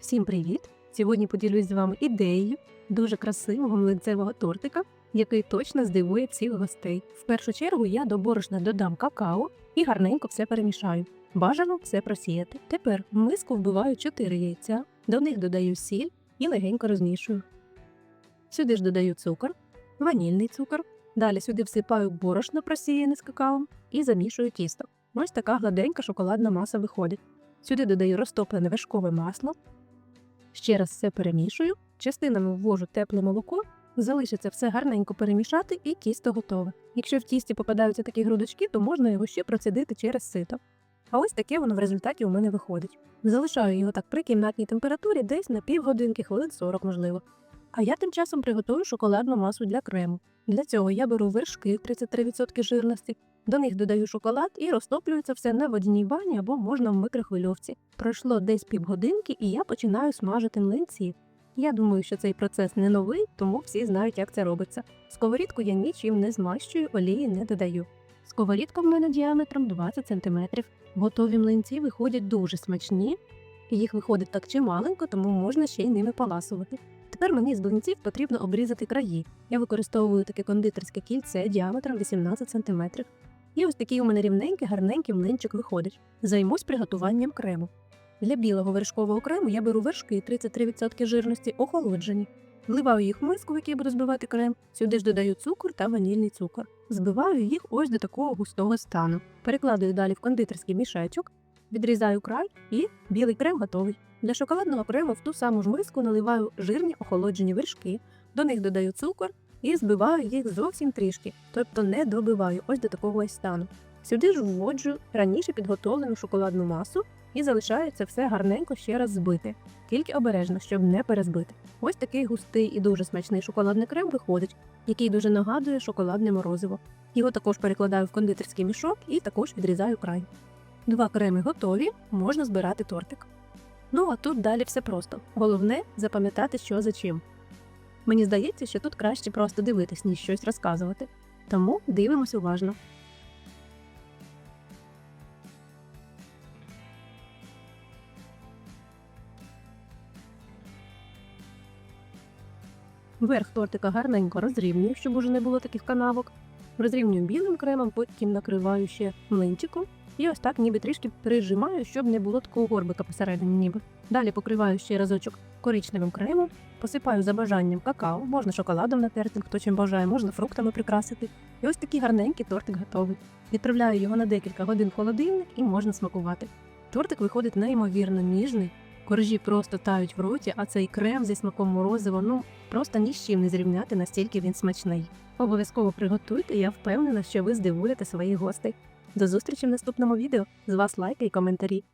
Всім привіт! Сьогодні поділюсь з вами ідеєю дуже красивого млинцевого тортика, який точно здивує всіх гостей. В першу чергу я до борошна додам какао і гарненько все перемішаю. Бажано все просіяти. Тепер в миску вбиваю 4 яйця, до них додаю сіль і легенько розмішую. Сюди ж додаю цукор, ванільний цукор. Далі сюди всипаю борошно просіяне з какао і замішую тісто. Ось така гладенька шоколадна маса виходить. Сюди додаю розтоплене вершкове масло. Ще раз все перемішую, частинами ввожу тепле молоко, залишиться все гарненько перемішати і тісто готове. Якщо в тісті попадаються такі грудочки, то можна його ще процедити через сито. А ось таке воно в результаті у мене виходить. Залишаю його так при кімнатній температурі десь на півгодинки, хвилин 40 можливо. А я тим часом приготую шоколадну масу для крему. Для цього я беру вершки 33% жирності, до них додаю шоколад і розтоплюю це все на водяній бані або можна в микрохвильовці. Пройшло десь півгодинки, і я починаю смажити млинці. Я думаю, що цей процес не новий, тому всі знають, як це робиться. Сковорідку я нічим не змащую, олії не додаю. Сковорідка в мене діаметром 20 см. Готові млинці виходять дуже смачні, їх виходить так чималенько, тому можна ще й ними поласувати. Тепер мені з млинців потрібно обрізати краї. Я використовую таке кондитерське кільце діаметром 18 см. І ось такий у мене рівненький, гарненький млинчик виходить. Займусь приготуванням крему. Для білого вершкового крему я беру вершки 33% жирності, охолоджені. Вливаю їх в миску, в якій буду збивати крем. Сюди ж додаю цукор та ванільний цукор. Збиваю їх ось до такого густого стану. Перекладаю далі в кондитерський мішечок, відрізаю край і білий крем готовий. Для шоколадного крему в ту саму ж миску наливаю жирні охолоджені вершки, до них додаю цукор і збиваю їх зовсім трішки, тобто не добиваю ось до такого ось стану. Сюди ж вводжу раніше підготовлену шоколадну масу і залишається все гарненько ще раз збити, тільки обережно, щоб не перезбити. Ось такий густий і дуже смачний шоколадний крем виходить, який дуже нагадує шоколадне морозиво. Його також перекладаю в кондитерський мішок і також відрізаю край. Два креми готові, можна збирати тортик. Ну а тут далі все просто. Головне запам'ятати, що за чим. Мені здається, що тут краще просто дивитись, ніж щось розказувати. Тому дивимось уважно. Верх тортика гарненько розрівнюю, щоб уже не було таких канавок. Розрівнюю білим кремом, потім накриваю ще млинчиком. І ось так ніби трішки прижимаю, щоб не було такого горбика посередині ніби. Далі покриваю ще разочок коричневим кремом, посипаю за бажанням какао, можна шоколадом натерти, хто чим бажає, можна фруктами прикрасити. І ось такий гарненький тортик готовий. Відправляю його на декілька годин в холодильник і можна смакувати. Тортик виходить неймовірно ніжний, коржі просто тають в роті, а цей крем зі смаком морозива, ну просто ні з чим не зрівняти, настільки він смачний. Обов'язково приготуйте, я впевнена, що ви здивуєте своїх гостей. До зустрічі в наступному відео. З вас лайки і коментарі.